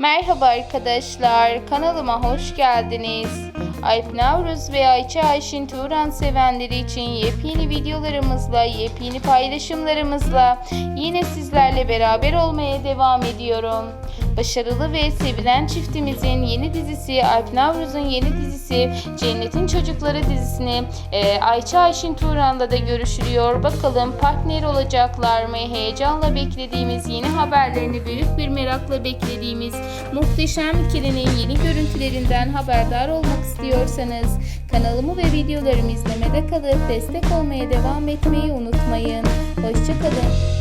Merhaba arkadaşlar, kanalıma hoş geldiniz. Alp Navruz ve Ayça Ayşin Turan sevenleri için yepyeni videolarımızla, yepyeni paylaşımlarımızla yine sizlerle beraber olmaya devam ediyorum. Başarılı ve sevilen çiftimizin yeni dizisi, Alp Navruz'un yeni dizisi, Cennetin Çocukları dizisini e, Ayça Ayşin Turan'la da görüşülüyor. Bakalım partner olacaklar mı? Heyecanla beklediğimiz yeni haberlerini büyük bir merakla beklediğimiz muhteşem ikilinin yeni görüntülerinden haberdar olmak istiyorsanız kanalımı ve videolarımı izlemede kalıp destek olmaya devam etmeyi unutmayın. Hoşçakalın.